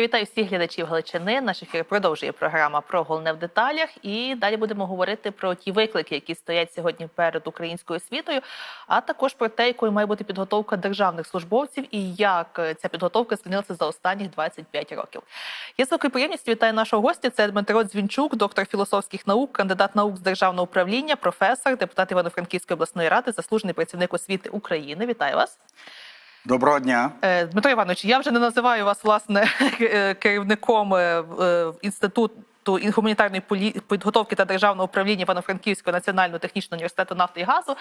Я вітаю всіх глядачів Галичини. Наш ефір продовжує програма про головне в деталях. І далі будемо говорити про ті виклики, які стоять сьогодні перед українською освітою, а також про те, якою має бути підготовка державних службовців і як е, ця підготовка змінилася за останніх 25 років. Я з великою приємністю вітаю нашого гостя. Це Дмитро Дзвінчук, доктор філософських наук, кандидат наук з державного управління, професор, депутат Івано-Франківської обласної ради, заслужений працівник освіти України. Вітаю вас. Доброго дня. Е, Дмитро Іванович, я вже не називаю вас власне е, керівником е, інституту гуманітарної підготовки та державного управління Івано-Франківського національного технічного університету нафти і газу.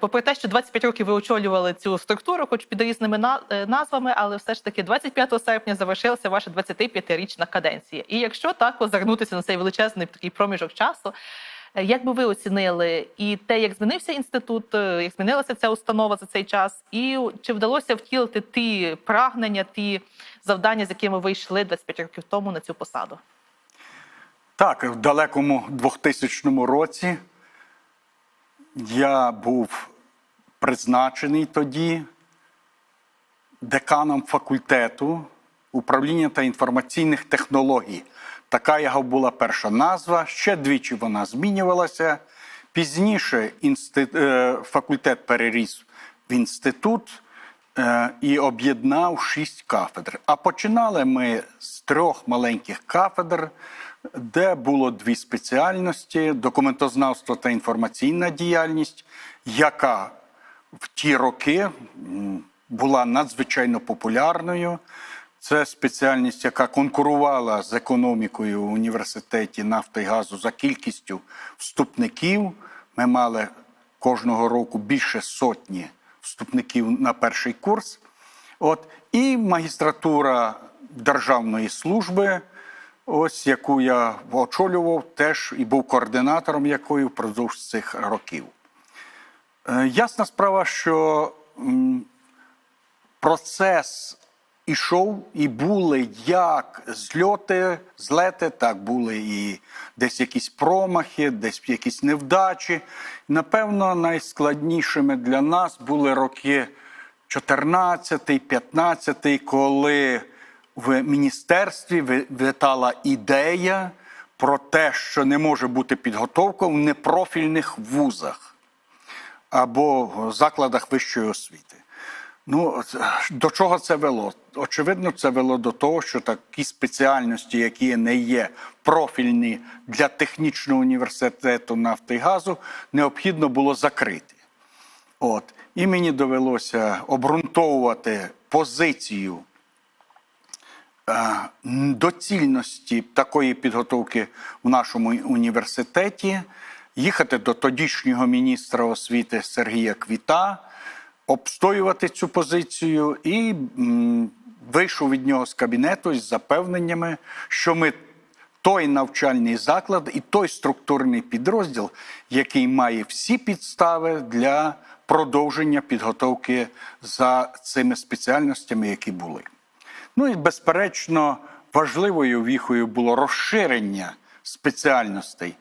Попри те, що 25 років ви очолювали цю структуру, хоч під різними на- назвами, але все ж таки 25 серпня завершилася ваша 25-річна каденція. І якщо так озирнутися на цей величезний такий проміжок часу. Е, Як би ви оцінили і те, як змінився інститут, е, як змінилася ця установа за цей час, і чи вдалося втілити ті прагнення, ті завдання, з якими ви йшли 25 років тому на цю посаду? Так, в далекому 2000 році я був призначений тоді деканом факультету управління та інформаційних технологій. Така його була перша назва. Ще двічі вона змінювалася. Пізніше інсти- е, факультет переріс в інститут е, і об'єднав шість кафедр. А починали ми з трьох маленьких кафедр, де було дві спеціальності: документознавство та інформаційна діяльність, яка в ті роки була надзвичайно популярною. Це спеціальність, яка конкурувала з економікою в університеті нафти і газу за кількістю вступників. Ми мали кожного року більше сотні вступників на перший курс. От, і магістратура державної служби, ось яку я очолював, теж і був координатором якої впродовж цих років. Е, Ясна справа, що м, процес ішов, і були як зльоти, злети, так були і десь якісь промахи, десь якісь невдачі. Напевно, найскладнішими для нас були роки 14-15, коли в міністерстві витала ідея про те, що не може бути підготовка в непрофільних вузах або закладах вищої освіти. Ну, до чого це вело? Очевидно, це вело до того, що такі спеціальності, які не є профільні для технічного університету нафти і газу, необхідно було закрити. От. І мені довелося обґрунтовувати позицію е, доцільності такої підготовки в нашому університеті, їхати до тодішнього міністра освіти Сергія Квіта, обстоювати цю позицію і вийшов від нього з кабінету з запевненнями, що ми той навчальний заклад і той структурний підрозділ, який має всі підстави для продовження підготовки за цими спеціальностями, які були. Ну і безперечно, важливою віхою було розширення спеціальностей.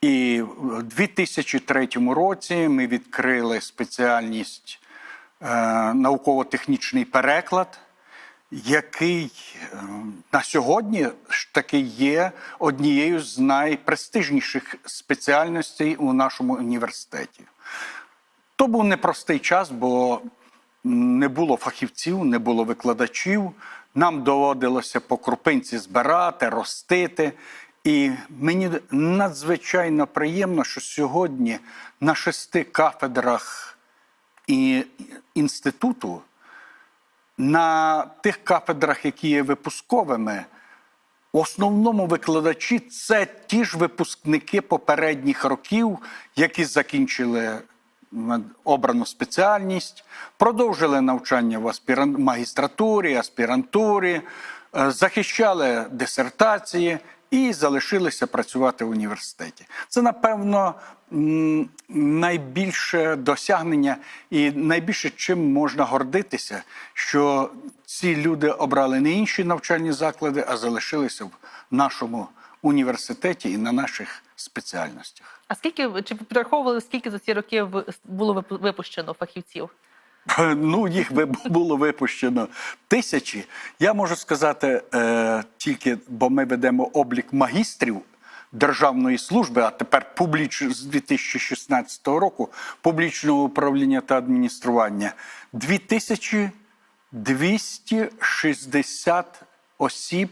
І в 2003 році ми відкрили спеціальність е, науково-технічний переклад, який е, на сьогодні ж таки є однією з найпрестижніших спеціальностей у нашому університеті. То був непростий час, бо не було фахівців, не було викладачів. Нам доводилося по крупинці збирати, ростити. І мені надзвичайно приємно, що сьогодні на шести кафедрах і інституту, на тих кафедрах, які є випусковими, в основному викладачі це ті ж випускники попередніх років, які закінчили обрану спеціальність, продовжили навчання в аспіран... магістратурі, аспірантурі, е, захищали дисертації і залишилися працювати в університеті. Це, напевно, найбільше досягнення і найбільше чим можна гордитися, що ці люди обрали не інші навчальні заклади, а залишилися в нашому університеті і на наших спеціальностях. А скільки чи підраховували, скільки за ці роки було випу- випущено фахівців? Ну, їх було випущено тисячі. Я можу сказати е, тільки, бо ми ведемо облік магістрів державної служби, а тепер публіч з 2016 року публічного управління та адміністрування 2260 осіб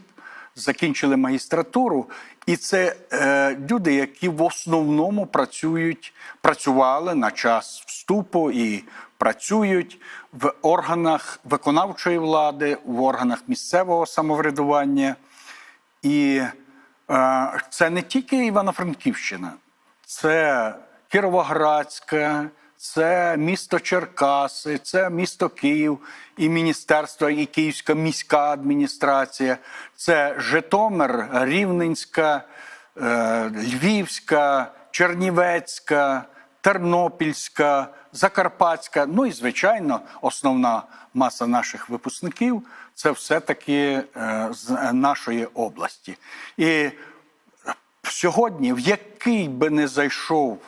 закінчили магістратуру, і це е, люди, які в основному працюють, працювали на час вступу і працюють в органах виконавчої влади, в органах місцевого самоврядування. І е, це не тільки Івано-Франківщина, це Кіровоградська, це місто Черкаси, це місто Київ і міністерство, і Київська міська адміністрація, це Житомир, Рівненська, е, Львівська, Чернівецька, Тернопільська, Закарпатська. Ну і звичайно, основна маса наших випускників це все-таки е, з нашої області. І сьогодні, в який би не зайшов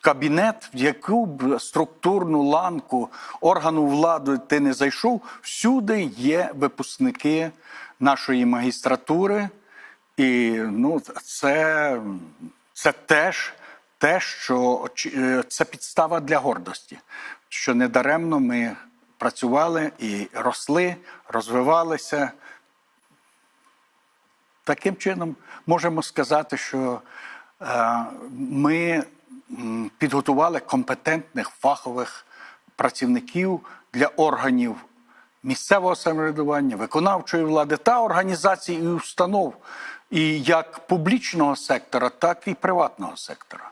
кабінет, в яку б структурну ланку органу влади ти не зайшов, всюди є випускники нашої магістратури. І ну, це, це теж те, що е, це підстава для гордості, що недаремно ми працювали і росли, розвивалися. Таким чином можемо сказати, що е, ми підготували компетентних фахових працівників для органів місцевого самоврядування, виконавчої влади та організацій і установ, і як публічного сектора, так і приватного сектора.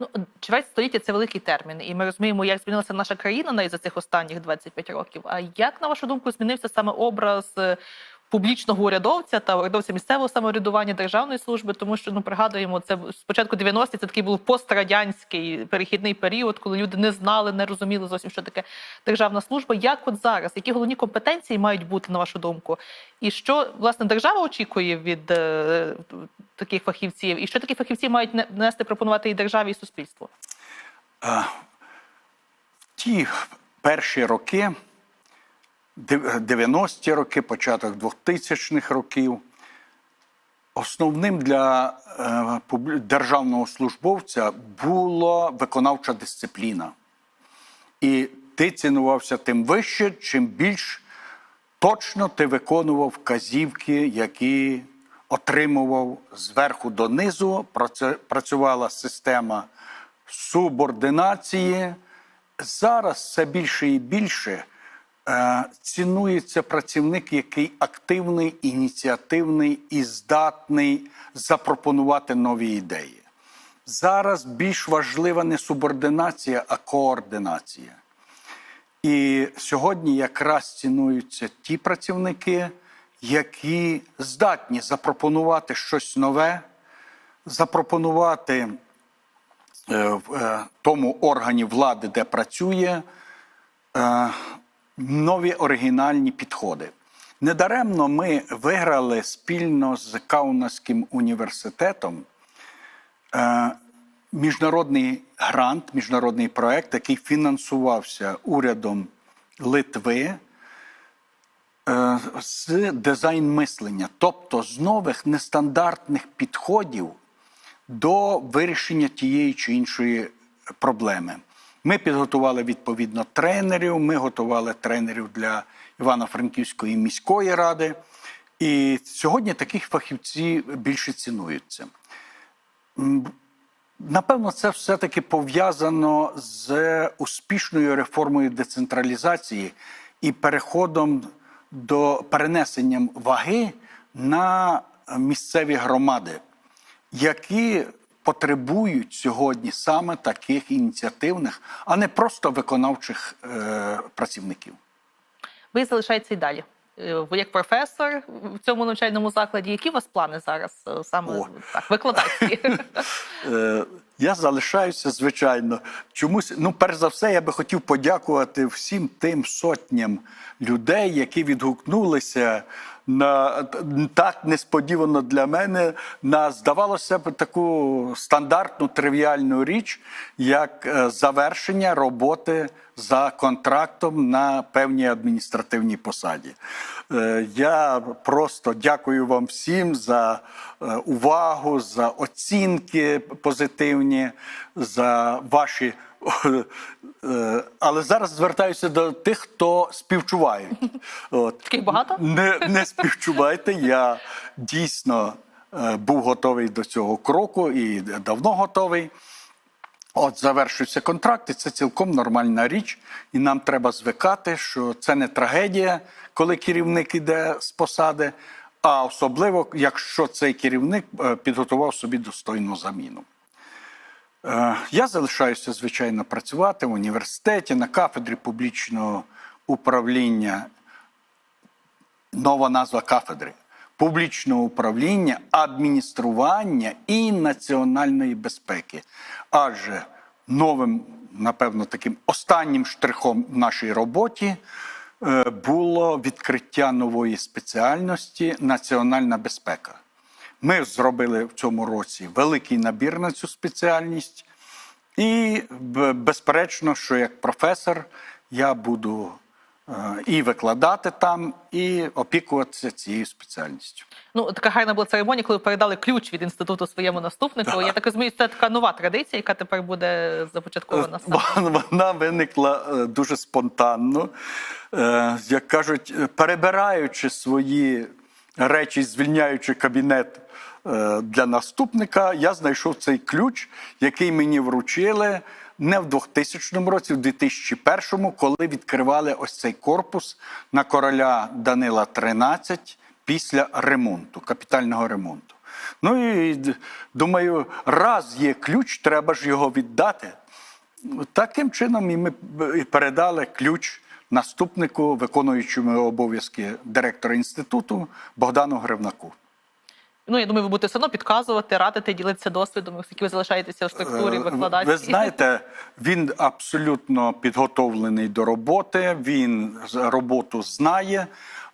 Ну, чверть століття це великий термін, і ми розуміємо, як змінилася наша країна навіть за цих останніх 25 років. А як на вашу думку змінився саме образ е, публічного урядовця та урядовця місцевого самоврядування державної служби? Тому що ну пригадуємо, це спочатку 90-ті, це такий був пострадянський перехідний період, коли люди не знали, не розуміли зовсім, що таке державна служба. Як от зараз, які головні компетенції мають бути на вашу думку? І що власне держава очікує від е, таких фахівців, і що такі фахівці мають не- нести пропонувати і державі, і суспільству? ті перші роки, 90-ті роки, початок 2000-х років, основним для е, державного службовця була виконавча дисципліна. І ти цінувався тим вище, чим більш точно ти виконував вказівки, які отримував зверху донизу. Працювала система субординації. Зараз все більше і більше цінується працівник, який активний, ініціативний і здатний запропонувати нові ідеї. Зараз більш важлива не субординація, а координація. І сьогодні якраз цінуються ті працівники, які здатні запропонувати щось нове, запропонувати е, в е, тому органі влади, де працює, е, нові оригінальні підходи. Недаремно ми виграли спільно з Каунаським університетом е, міжнародний грант, міжнародний проект, який фінансувався урядом Литви е, з дизайн мислення, тобто з нових нестандартних підходів до вирішення тієї чи іншої проблеми. Ми підготували відповідно тренерів. Ми готували тренерів для Івано-Франківської міської ради. І сьогодні таких фахівці більше цінуються. Напевно, це все-таки пов'язано з успішною реформою децентралізації і переходом до перенесенням ваги на місцеві громади, які потребують сьогодні саме таких ініціативних, а не просто виконавчих е, працівників. Ви залишаєтеся і далі. Е, Ви як професор в цьому навчальному закладі. Які у вас плани зараз е, саме О. так, викладацькі? Е, Я залишаюся, звичайно. Чомусь, ну, перш за все, я би хотів подякувати всім тим сотням людей, які відгукнулися так несподівано для мене на здавалося б таку стандартну тривіальну річ, як е, завершення роботи за контрактом на певній адміністративній посаді. Е, Я просто дякую вам всім за е, увагу, за оцінки позитивні, за ваші. Е, Але зараз звертаюся до тих, хто співчувають. От. Таких багато? Не, не співчувайте. Я дійсно е, був готовий до цього кроку і давно готовий. От завершився контракт, і це цілком нормальна річ. І нам треба звикати, що це не трагедія, коли керівник іде з посади, а особливо, якщо цей керівник е, підготував собі достойну заміну. Е, Я залишаюся, звичайно, працювати в університеті на кафедрі публічного управління. Нова назва кафедри публічного управління, адміністрування і національної безпеки. Адже новим, напевно, таким останнім штрихом в нашій роботі е, було відкриття нової спеціальності національна безпека. Ми зробили в цьому році великий набір на цю спеціальність, і безперечно, що як професор я буду е, і викладати там, і опікуватися цією спеціальністю. Ну, така гарна була церемонія, коли передали ключ від інституту своєму наступнику. Я так розумію, це така нова традиція, яка тепер буде започаткована саме. Вона- виникла е, дуже спонтанно. Е, Як кажуть, е, перебираючи свої речі, звільняючи кабінет е, для наступника, я знайшов цей ключ, який мені вручили не в 2000 році, в 2001, коли відкривали ось цей корпус на короля Данила 13 після ремонту, капітального ремонту. Ну і думаю, раз є ключ, треба ж його віддати. Таким чином і ми передали ключ наступнику, виконуючому обов'язки директора інституту Богдану Гривнаку. Ну, я думаю, ви будете все одно підказувати, радити, ділитися досвідом, оскільки ви залишаєтеся в структурі Е, викладацькій. Ви знаєте, він абсолютно підготовлений до роботи, він роботу знає.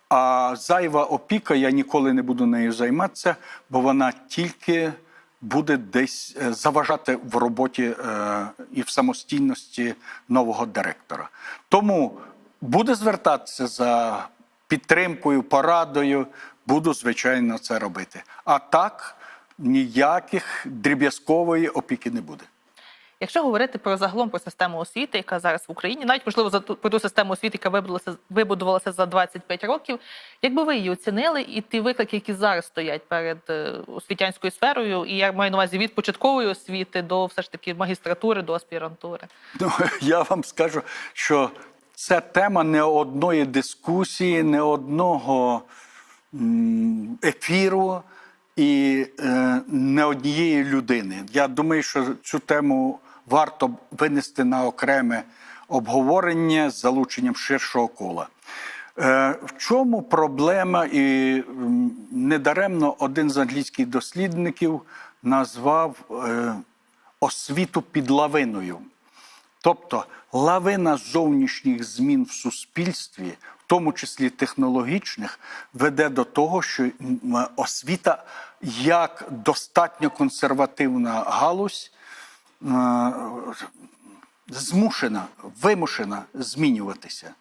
А зайва опіка, я ніколи не буду нею займатися, бо вона тільки буде десь е, заважати в роботі е, і в самостійності нового директора. Тому буде звертатися за підтримкою, порадою, буду, звичайно, це робити. А так ніяких дріб'язкової опіки не буде. Якщо говорити про загалом про систему освіти, яка зараз в Україні, навіть можливо за ту про ту систему освіти, яка вибудувалася, вибудувалася за 25 років, як би ви її оцінили, і ті виклики, які зараз стоять перед е, освітянською сферою, і я маю на увазі від початкової освіти до все ж таки магістратури, до аспірантури. Ну, я вам скажу, що це тема не одної дискусії, не одного ефіру і е, не однієї людини. Я думаю, що цю тему варто винести на окреме обговорення з залученням ширшого кола. Е, В чому проблема, і недаремно один з англійських дослідників назвав е, освіту під лавиною. Тобто лавина зовнішніх змін в суспільстві, в тому числі технологічних, веде до того, що освіта як достатньо консервативна галузь е, змушена, вимушена змінюватися,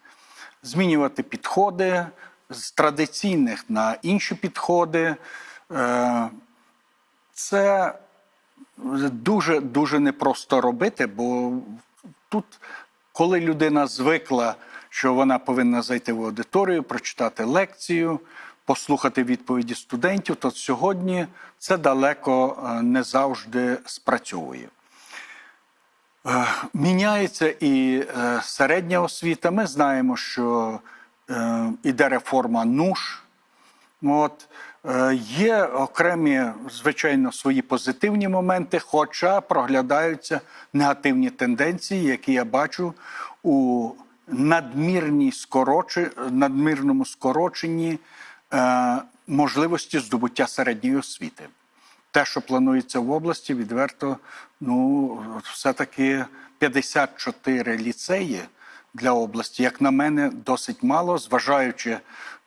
змінювати підходи з традиційних на інші підходи. Е, Це дуже дуже непросто робити, бо тут, коли людина звикла, що вона повинна зайти в аудиторію, прочитати лекцію, послухати відповіді студентів, то сьогодні це далеко е, не завжди спрацьовує. Е, Міняється і е, середня освіта. Ми знаємо, що іде реформа НУШ. От, є окремі, звичайно, свої позитивні моменти, хоча проглядаються негативні тенденції, які я бачу у надмірній скорочі, надмірному скороченні е, можливості здобуття середньої освіти. Те, що планується в області, відверто, ну, все-таки 54 ліцеї для області, як на мене, досить мало, зважаючи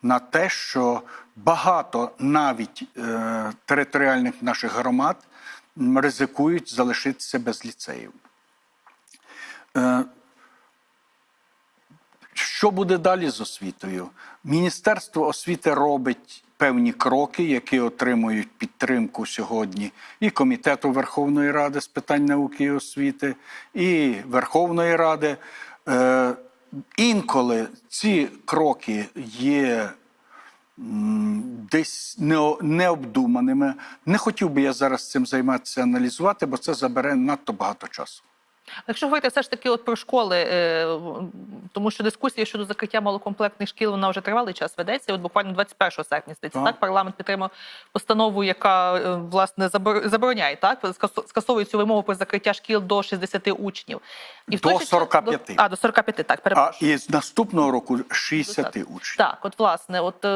на те, що багато навіть е, територіальних наших громад ризикують залишитися без ліцеїв. Е, що буде далі з освітою? Міністерство освіти робить певні кроки, які отримують підтримку сьогодні і Комітету Верховної Ради з питань науки і освіти, і Верховної Ради. Е, інколи ці кроки є десь нео- необдуманими. Не хотів би я зараз цим займатися, аналізувати, бо це забере надто багато часу. Якщо говорити все ж таки от про школи, е, тому що дискусія щодо закриття малокомплектних шкіл вона вже тривалий час ведеться. От буквально 21 серпня здається, Так. так парламент підтримав постанову, яка е, власне забор- забороняє так скасо- скасовує цю вимогу про закриття шкіл до 60 учнів. І в До час- 45. До, а до 45, так А перепрошую. і з наступного року 60 учнів. Так, от власне, от е,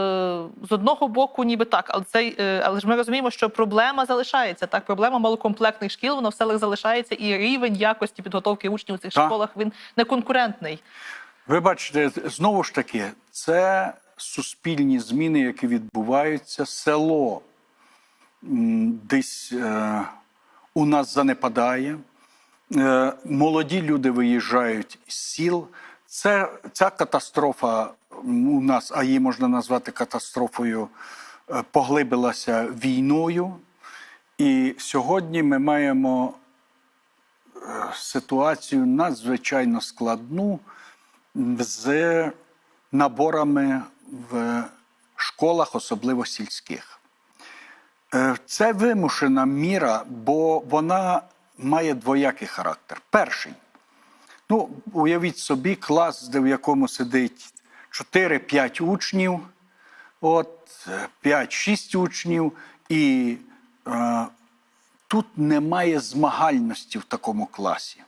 з одного боку, ніби так, але цей, е, але ж ми розуміємо, що проблема залишається. Так, проблема малокомплектних шкіл, вона в селах залишається, і рівень якості підготовки учнів у цих Так. школах він не конкурентний. Ви бачите, знову ж таки, це суспільні зміни, які відбуваються. Село десь е, у нас занепадає. Е, молоді люди виїжджають з сіл. Це, ця катастрофа у нас, а її можна назвати катастрофою, е, поглибилася війною. І сьогодні ми маємо ситуацію надзвичайно складну з наборами в школах, особливо сільських. Е, Це вимушена міра, бо вона має двоякий характер. Перший. Ну, уявіть собі, клас, де в якому сидить 4-5 учнів, от е, 5-6 учнів, і е, тут немає змагальності в такому класі.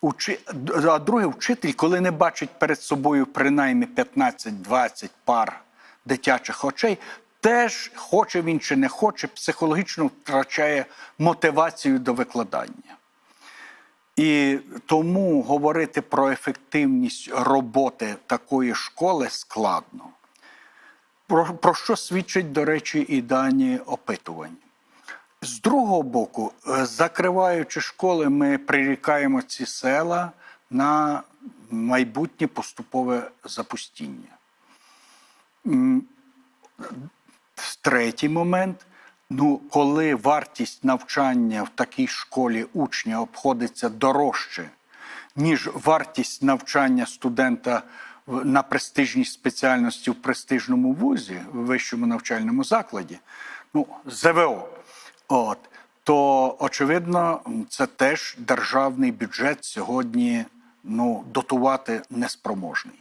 Учи... А другий вчитель, коли не бачить перед собою принаймні 15-20 пар дитячих очей, теж хоче він чи не хоче, психологічно втрачає мотивацію до викладання. І тому говорити про ефективність роботи такої школи складно. Про, про що свідчать, до речі, і дані опитувань. З другого боку, е, закриваючи школи, ми прирікаємо ці села на майбутнє поступове запустіння. Третій момент. Ну, коли вартість навчання в такій школі учня обходиться дорожче, ніж вартість навчання студента на престижній спеціальності в престижному вузі, в вищому навчальному закладі, ну, ЗВО, от, то очевидно, це теж державний бюджет сьогодні ну, дотувати неспроможний.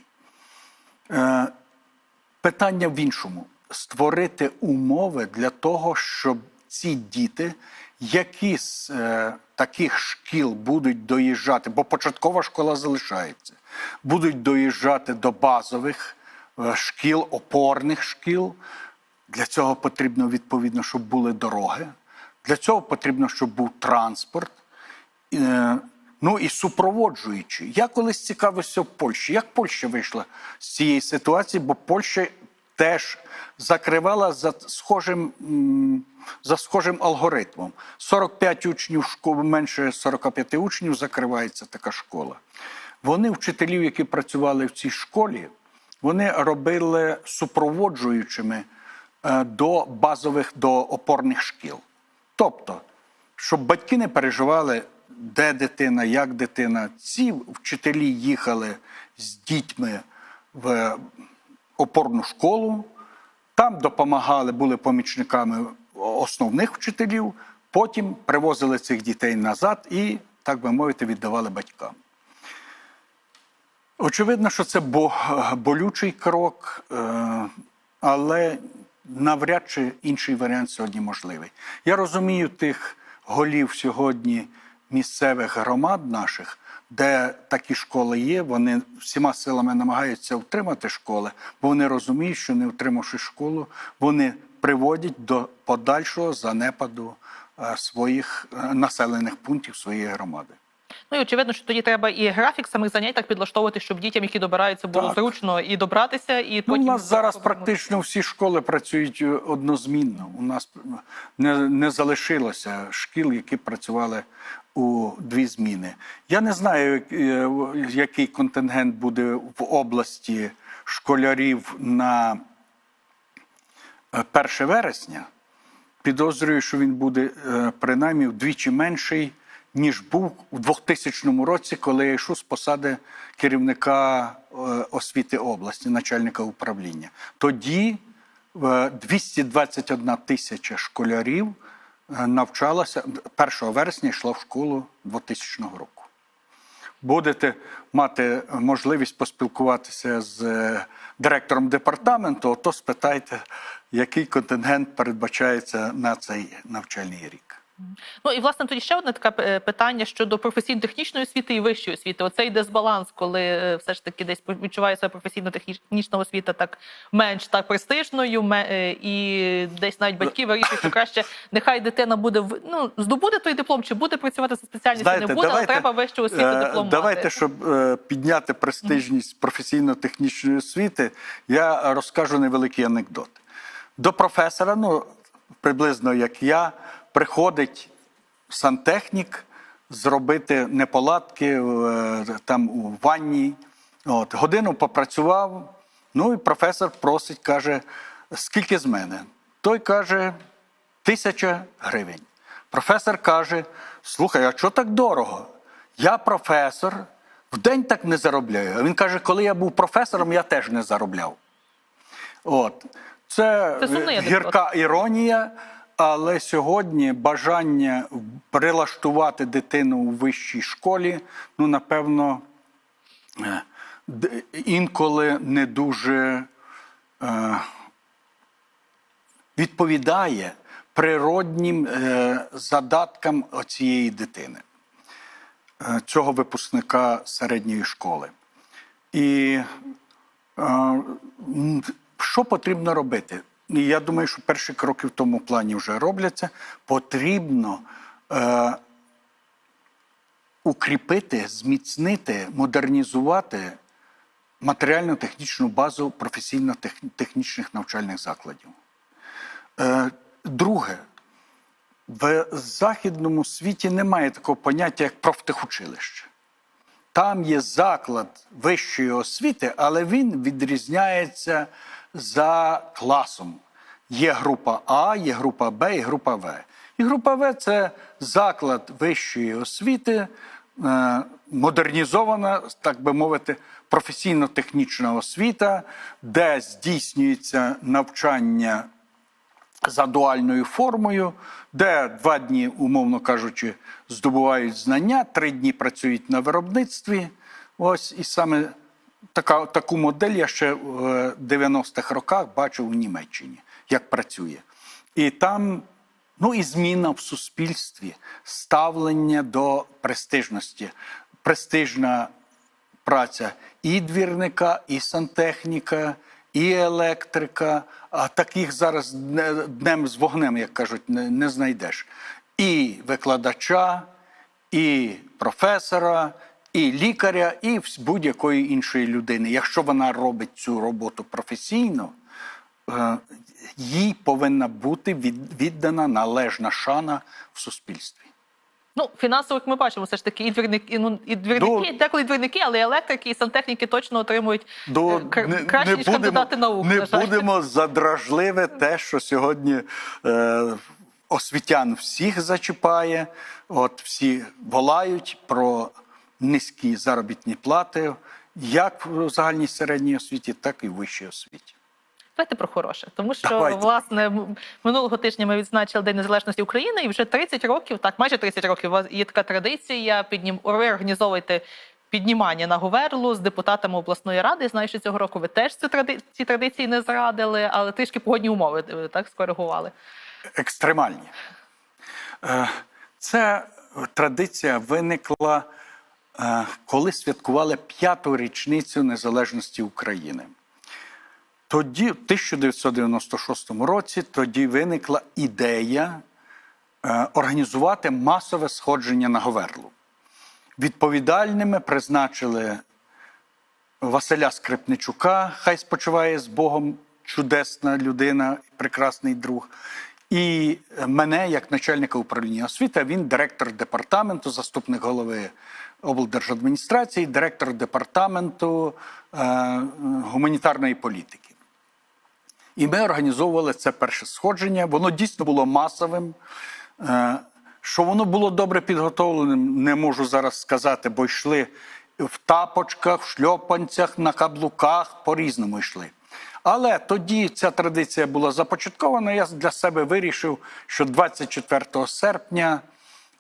Е, Питання в іншому: створити умови для того, щоб ці діти, які з е, таких шкіл будуть доїжджати, бо початкова школа залишається, будуть доїжджати до базових е, шкіл, опорних шкіл. Для цього потрібно відповідно, щоб були дороги. Для цього потрібно, щоб був транспорт. Е, Ну і супроводжуючи. Я колись цікавився в Польщі. Як Польща вийшла з цієї ситуації, бо Польща теж закривала за схожим, за схожим алгоритмом. 45 учнів школи, менше 45 учнів закривається така школа. Вони, вчителів, які працювали в цій школі, вони робили супроводжуючими е, до базових, до опорних шкіл. Тобто, щоб батьки не переживали, де дитина, як дитина. Ці вчителі їхали з дітьми в опорну школу, там допомагали, були помічниками основних вчителів, потім привозили цих дітей назад і, так би мовити, віддавали батькам. Очевидно, що це бо- болючий крок, е, але навряд чи інший варіант сьогодні можливий. Я розумію тих голів сьогодні місцевих громад наших, де такі школи є, вони всіма силами намагаються утримати школи, бо вони розуміють, що не утримавши школу, вони приводять до подальшого занепаду е, своїх е, населених пунктів своєї громади. Ну і очевидно, що тоді треба і графік самих занять так підлаштовувати, щоб дітям, які добираються, було Так. зручно і добратися, і Ну, потім у нас зараз практично всі школи працюють е, однозмінно. У нас не, не залишилося шкіл, які працювали у дві зміни. Я не знаю, е, який контингент буде в області школярів на е, 1 вересня. Підозрюю, що він буде е, принаймні вдвічі менший, ніж був у 2000 році, коли я йшов з посади керівника е, освіти області, начальника управління. Тоді е, 221 тисяча школярів е, навчалася 1 вересня йшла в школу 2000 року. Будете мати можливість поспілкуватися з е, директором департаменту, то спитайте, який контингент передбачається на цей навчальний рік. Ну і власне тоді ще одне таке е, питання щодо професійно-технічної освіти і вищої освіти. Оцей дисбаланс, коли е, все ж таки десь відчувається професійно-технічна освіта так менш так престижною, е, і десь навіть батьки вирішують, що краще нехай дитина буде ну, здобуде той диплом, чи буде працювати за спеціальністю, не буде, але треба вищу освіту е, диплом Давайте, мати. щоб підняти престижність професійно-технічної освіти, я розкажу невеликий анекдот. До професора, ну приблизно як я, приходить сантехнік зробити неполадки е, там у ванні. От, годину попрацював. Ну і професор просить, каже, скільки з мене? Той каже, тисяча гривень. Професор каже: слухай, а що так дорого? Я професор, в день так не заробляю. А він каже, коли я був професором, я теж не заробляв. От. Це, Це гірка іронія, але сьогодні бажання прилаштувати дитину у вищій школі, ну, напевно, е, інколи не дуже е, відповідає природнім е, задаткам цієї дитини, цього випускника середньої школи. І що потрібно робити? Я думаю, що перші кроки в тому плані вже робляться. Потрібно е, укріпити, зміцнити, модернізувати матеріально-технічну базу професійно-технічних навчальних закладів. Е, Друге, в західному світі немає такого поняття, як профтехучилище. Там є заклад вищої освіти, але він відрізняється за класом. Є група А, є група Б і група В. І група В це заклад вищої освіти, е, модернізована, так би мовити, професійно-технічна освіта, де здійснюється навчання за дуальною формою, де два дні, умовно кажучи, здобувають знання, три дні працюють на виробництві. Ось і саме така, таку модель я ще в 90-х роках бачив у Німеччині, як працює. І там ну, і зміна в суспільстві, ставлення до престижності. Престижна праця і двірника, і сантехніка, і електрика. А таких зараз днем з вогнем, як кажуть, не знайдеш. І викладача, і професора, і лікаря, і будь-якої іншої людини. Якщо вона робить цю роботу професійно, е, їй повинна бути від- віддана належна шана в суспільстві. Ну, фінансово, як ми бачимо, все ж таки і двірники, ну, і двірники, Ну, деколи двірники, але і електрики, і сантехніки точно отримують До, е, кр- краще, ніж кандидати наук. не на будемо задражливе те, що сьогодні е, освітян всіх зачіпає. От всі волають про низькі заробітні плати, як в загальній середній освіті, так і в вищій освіті. Давайте про хороше, тому що Давайте. власне минулого тижня ми відзначили День Незалежності України, і вже 30 років, так майже 30 років у вас є така традиція. Піднім ви організовуєте піднімання на Говерлу з депутатами обласної ради. Знаю, що цього року ви теж цю тради... ці традиції не зрадили, але трішки погодні умови е, так скоригували. екстремальні. Е, Ця традиція виникла, коли святкували п'яту річницю незалежності України. Тоді, в 1996 році, тоді виникла ідея е, організувати масове сходження на Говерлу. відповідальними призначили Василя Скрипничука, хай спочиває з Богом, чудесна людина, прекрасний друг. І мене, як начальника управління освіти, він директор департаменту, заступник голови облдержадміністрації, директор департаменту е, гуманітарної політики. І ми організовували це перше сходження. Воно дійсно було масовим. Е, Що воно було добре підготовленим, не можу зараз сказати, бо йшли в тапочках, в шльопанцях, на каблуках, по-різному йшли. Але тоді ця традиція була започаткована. Я для себе вирішив, що 24 серпня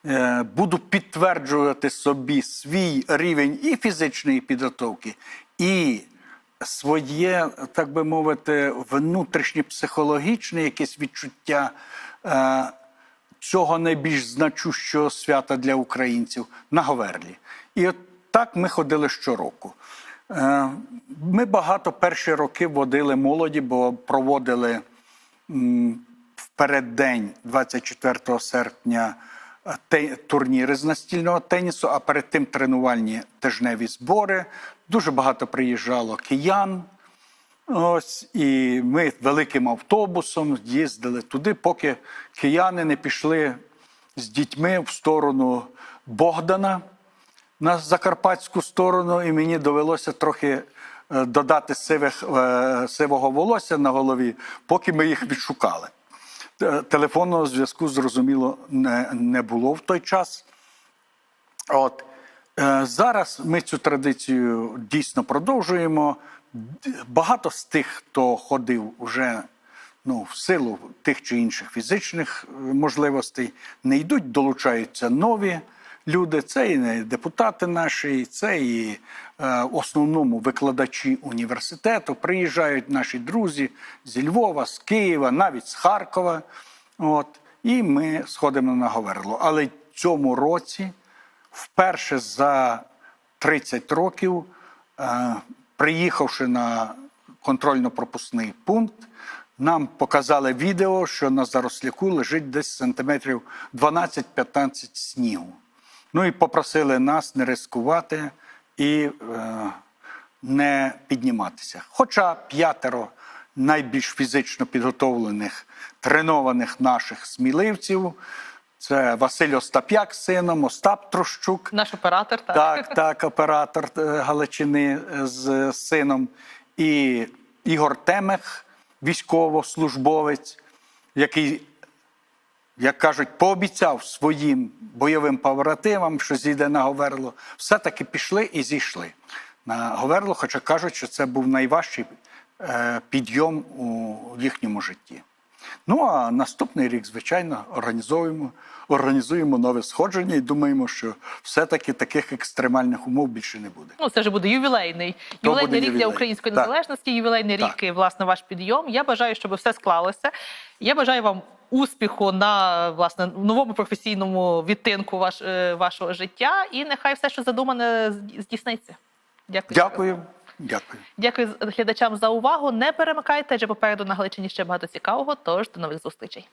е, буду підтверджувати собі свій рівень і фізичної підготовки, і своє, так би мовити, внутрішнє психологічне якесь відчуття е, цього найбільш значущого свята для українців на Говерлі. І от так ми ходили щороку. Е, Ми багато перші роки водили молоді, бо проводили в переддень 24 серпня е, турніри з настільного тенісу, а перед тим тренувальні тижневі збори. Дуже багато приїжджало киян. Ось і ми великим автобусом їздили туди, поки кияни не пішли з дітьми в сторону Богдана на закарпатську сторону, і мені довелося трохи е, додати сивих, е, сивого волосся на голові, поки ми їх відшукали. Телефонного зв'язку, зрозуміло, не, не було в той час. От е, зараз ми цю традицію дійсно продовжуємо. Багато з тих, хто ходив уже ну, в силу тих чи інших фізичних можливостей, не йдуть, долучаються нові люди. Це і депутати наші, це і е, основному викладачі університету. Приїжджають наші друзі зі Львова, з Києва, навіть з Харкова. От, і ми сходимо на Говерло. Але цьому році вперше за 30 років, е, приїхавши на контрольно-пропускний пункт, нам показали відео, що на заросляку лежить десь сантиметрів 12-15 снігу. Ну і попросили нас не ризикувати і е, не підніматися. Хоча п'ятеро найбільш фізично підготовлених, тренованих наших сміливців. Це Василь Остап'як з сином, Остап Трощук, Наш оператор, так. так, так, оператор е, Галичини е, з сином, і Ігор Темех, військовослужбовець, який, як кажуть, пообіцяв своїм бойовим побратимам, що зійде на Говерло. Все-таки пішли і зійшли на Говерло, хоча кажуть, що це був найважчий е, підйом у їхньому житті. Ну а наступний рік, звичайно, організуємо, організуємо нове сходження і думаємо, що все-таки таких екстремальних умов більше не буде. Ну, це вже буде ювілейний. То Ювілейний буде рік для ювілей. української Так. незалежності, ювілейний Так. рік і власне ваш підйом. Я бажаю, щоб все склалося. Я бажаю вам успіху на власне новому професійному відтинку ваш, е, вашого життя. І нехай все, що задумане, здійсниться. Дякую. Дякую. Дякую. Дякую глядачам за увагу. Не перемикайте, адже попереду на Галичині ще багато цікавого. Тож до нових зустрічей.